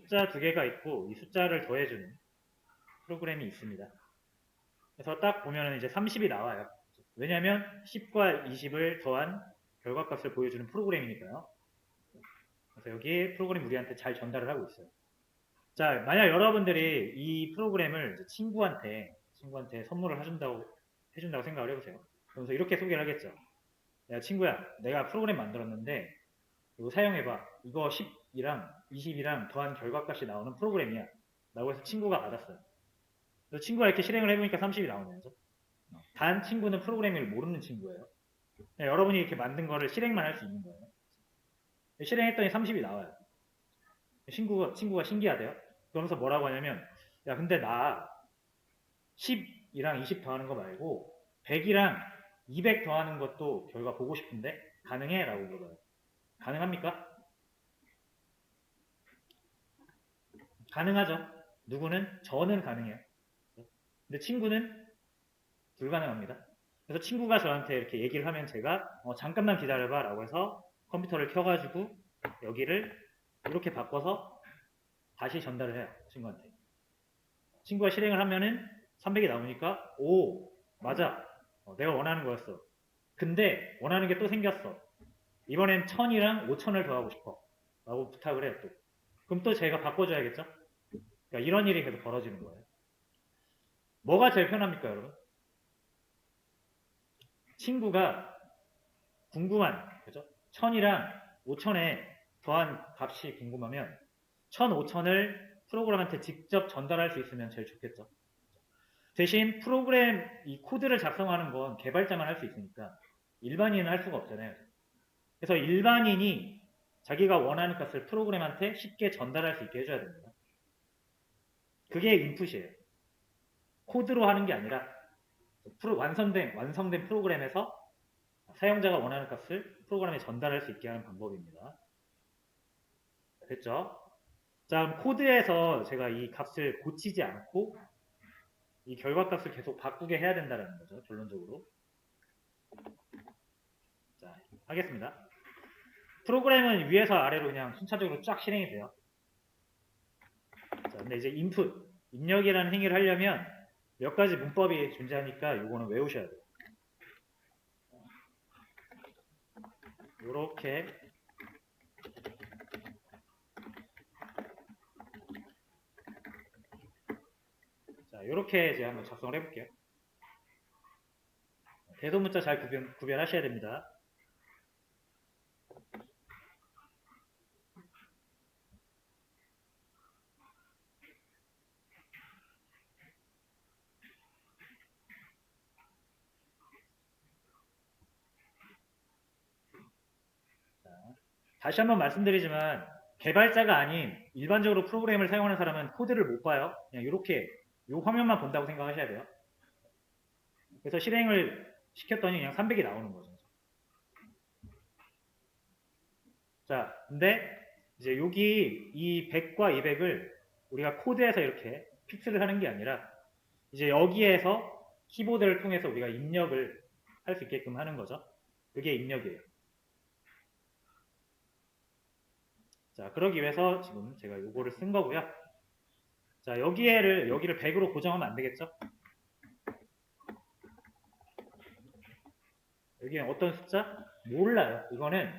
숫자 두 개가 있고 이 숫자를 더해주는 프로그램이 있습니다. 그래서 딱 보면은 이제 30이 나와요. 왜냐하면 10과 20을 더한 결과값을 보여주는 프로그램이니까요. 그래서 여기 프로그램 우리한테 잘 전달을 하고 있어요. 자, 만약 여러분들이 이 프로그램을 친구한테 친구한테 선물을 해준다고 해준다고 생각을 해보세요. 그러면서 이렇게 소개를 하겠죠. 야 친구야, 내가 프로그램 만들었는데 이거 사용해봐. 이거 10 이랑 20이랑 더한 결과값이 나오는 프로그램이야. 라고 해서 친구가 받았어요. 그래서 친구가 이렇게 실행을 해보니까 30이 나오는 거죠. 단 친구는 프로그래밍을 모르는 친구예요. 네, 여러분이 이렇게 만든 거를 실행만 할 수 있는 거예요. 실행했더니 30이 나와요. 친구가, 친구가 신기하대요. 그러면서 뭐라고 하냐면, 야, 근데 나 10이랑 20 더하는 거 말고 100이랑 200 더하는 것도 결과 보고 싶은데 가능해? 라고 물어봐요. 가능합니까? 가능하죠. 누구는? 저는 가능해요. 근데 친구는 불가능합니다. 그래서 친구가 저한테 이렇게 얘기를 하면 제가 어, 잠깐만 기다려봐 라고 해서 컴퓨터를 켜가지고 여기를 이렇게 바꿔서 다시 전달을 해요. 친구한테. 친구가 실행을 하면은 300이 나오니까 오 맞아 어, 내가 원하는 거였어. 근데 원하는 게 또 생겼어. 이번엔 1000이랑 5000을 더하고 싶어. 라고 부탁을 해요 또. 그럼 또 제가 바꿔줘야겠죠? 그러니까 이런 일이 계속 벌어지는 거예요. 뭐가 제일 편합니까 여러분? 친구가 궁금한 그죠? 1000이랑 5000에 더한 값이 궁금하면 1000, 5000을 프로그램한테 직접 전달할 수 있으면 제일 좋겠죠. 대신 프로그램 이 코드를 작성하는 건 개발자만 할 수 있으니까 일반인은 할 수가 없잖아요. 그래서 일반인이 자기가 원하는 값을 프로그램한테 쉽게 전달할 수 있게 해줘야 됩니다. 그게 인풋이에요. 코드로 하는 게 아니라 프로, 완성된, 완성된 프로그램에서 사용자가 원하는 값을 프로그램에 전달할 수 있게 하는 방법입니다. 됐죠? 자, 코드에서 제가 이 값을 고치지 않고 이 결과 값을 계속 바꾸게 해야 된다는 거죠. 결론적으로. 자, 하겠습니다. 프로그램은 위에서 아래로 그냥 순차적으로 쫙 실행이 돼요. 자, 근데 이제 인풋, 입력이라는 행위를 하려면 몇 가지 문법이 존재하니까 이거는 외우셔야 돼요. 이렇게 자, 이렇게 이제 한번 작성을 해볼게요. 대소문자 잘 구별, 구별하셔야 됩니다. 다시 한번 말씀드리지만 개발자가 아닌 일반적으로 프로그램을 사용하는 사람은 코드를 못 봐요. 그냥 이렇게 이 화면만 본다고 생각하셔야 돼요. 그래서 실행을 시켰더니 그냥 300이 나오는 거죠. 자, 근데 이제 여기 이 100과 200을 우리가 코드에서 이렇게 픽스를 하는 게 아니라 이제 여기에서 키보드를 통해서 우리가 입력을 할 수 있게끔 하는 거죠. 그게 입력이에요. 자, 그러기 위해서 지금 제가 요거를 쓴 거고요. 자, 여기에를, 여기를 100으로 고정하면 안 되겠죠? 여기는 어떤 숫자? 몰라요. 이거는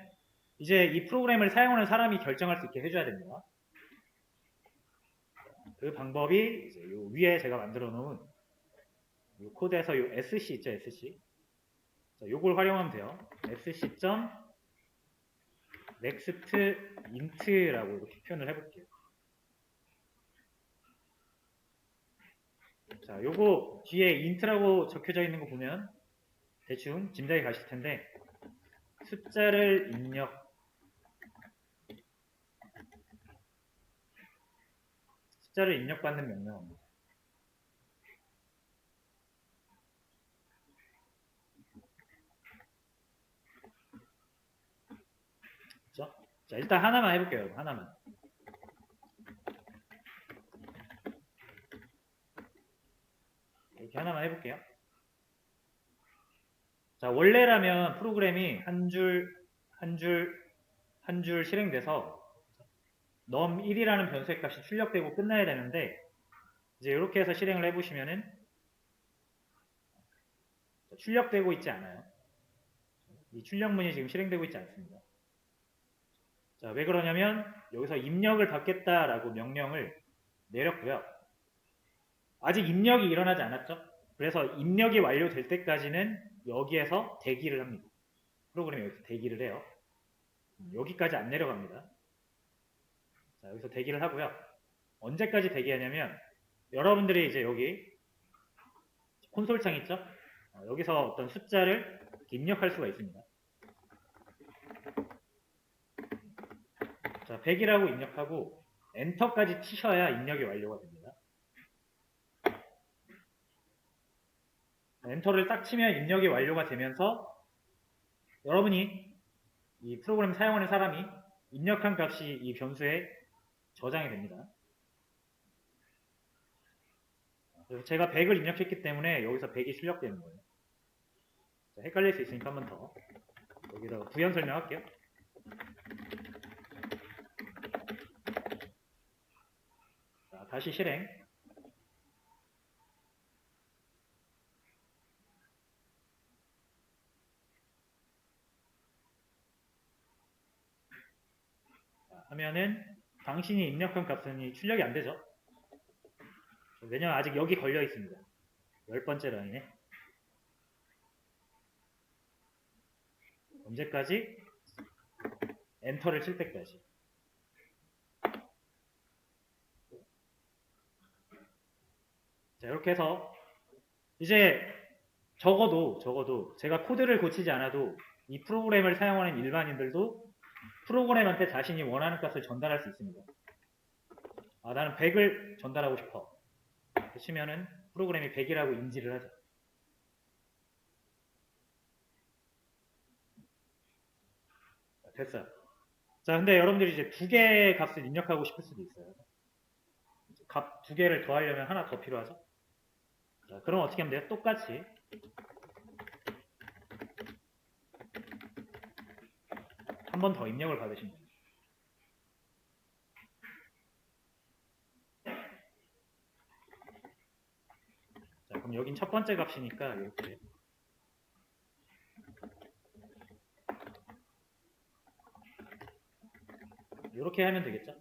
이제 이 프로그램을 사용하는 사람이 결정할 수 있게 해줘야 됩니다. 그 방법이 이제 요 위에 제가 만들어 놓은 요 코드에서 요 sc 있죠, sc. 자, 요걸 활용하면 돼요. sc. Next int라고 이렇게 표현을 해볼게요. 자, 요거 뒤에 int라고 적혀져 있는 거 보면 대충 짐작이 가실 텐데 숫자를 입력 숫자를 입력받는 명령어입니다. 그렇죠? 자, 일단 하나만 해볼게요. 하나만. 이렇게 하나만 해볼게요. 자, 원래라면 프로그램이 한 줄, 한 줄, 한 줄 실행돼서 num1이라는 변수의 값이 출력되고 끝나야 되는데 이제 이렇게 해서 실행을 해보시면은 출력되고 있지 않아요. 이 출력문이 지금 실행되고 있지 않습니다. 자, 왜 그러냐면 여기서 입력을 받겠다라고 명령을 내렸고요. 아직 입력이 일어나지 않았죠. 그래서 입력이 완료될 때까지는 여기에서 대기를 합니다. 프로그램이 여기서 대기를 해요. 음, 여기까지 안 내려갑니다. 자, 여기서 대기를 하고요. 언제까지 대기하냐면 여러분들이 이제 여기 콘솔 창 있죠? 어, 여기서 어떤 숫자를 입력할 수가 있습니다. 자, 100이라고 입력하고 엔터까지 치셔야 입력이 완료가 됩니다. 엔터를 딱 치면 입력이 완료가 되면서 여러분이 이 프로그램 사용하는 사람이 입력한 값이 이 변수에 저장이 됩니다. 그래서 제가 100을 입력했기 때문에 여기서 100이 출력되는 거예요. 자, 헷갈릴 수 있으니까 한 번 더. 여기다가 부연 설명할게요. 자, 다시 실행. 자, 하면은 당신이 입력한 값은 출력이 안 되죠. 왜냐면 아직 여기 걸려 있습니다. 열 번째 라인에. 언제까지? 엔터를 칠 때까지. 자, 이렇게 해서 이제 적어도 적어도 제가 코드를 고치지 않아도 이 프로그램을 사용하는 일반인들도 프로그램한테 자신이 원하는 값을 전달할 수 있습니다. 아, 나는 100을 전달하고 싶어. 치면은 프로그램이 100이라고 인지를 하죠. 자, 됐어요. 자, 근데 여러분들이 이제 두 개의 값을 입력하고 싶을 수도 있어요. 값 두 개를 더하려면 하나 더 필요하죠. 자, 그럼 어떻게 하면 돼요? 똑같이 한 번 더 입력을 받으시면 됩니다. 자, 그럼 여긴 첫 번째 값이니까 이렇게 이렇게 하면 되겠죠?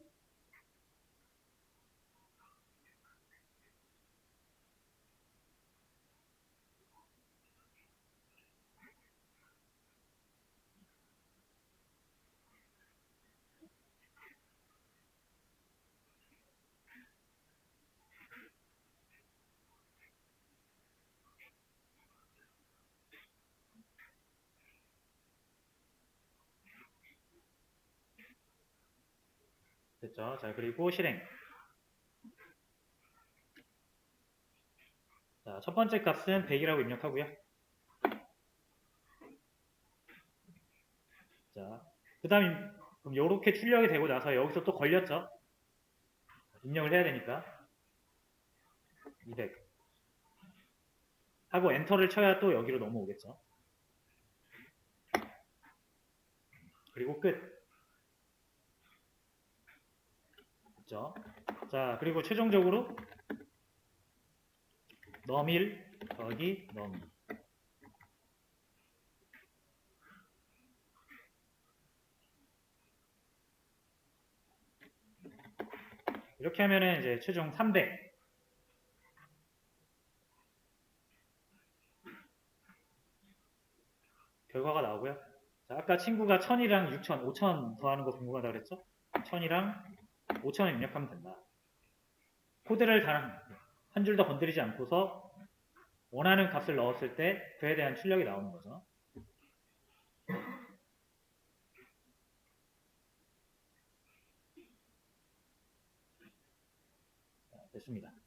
됐죠? 자, 그리고 실행. 자, 첫 번째 값은 100이라고 입력하고요. 자, 그 다음, 그럼 요렇게 출력이 되고 나서 여기서 또 걸렸죠? 입력을 해야 되니까. 200. 하고 엔터를 쳐야 또 여기로 넘어오겠죠? 그리고 끝. 됐죠? 자, 그리고 최종적으로 num1 더하기 num2 이렇게 하면은 이제 최종 300 결과가 나오고요. 자, 아까 친구가 1000이랑 6000, 5000 더하는 거 궁금하다 그랬죠? 1000이랑 5천원 입력하면 된다. 코드를 단한줄더 건드리지 않고서 원하는 값을 넣었을 때 그에 대한 출력이 나오는 거죠. 자, 됐습니다.